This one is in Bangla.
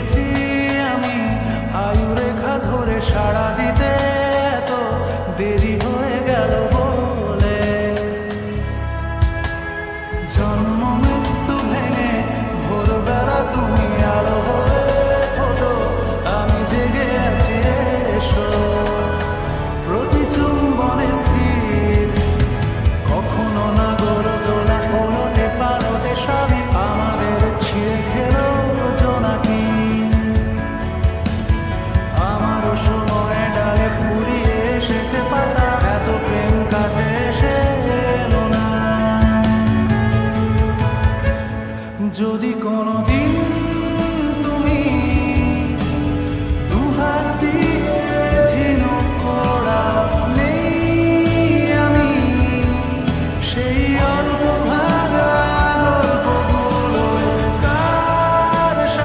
পেরেছি আমি। আয়ুরেখা ধরে সাড়া দিতে তো দেরি হয়ে গেল বলে। জন্ম যদি কোনো দিন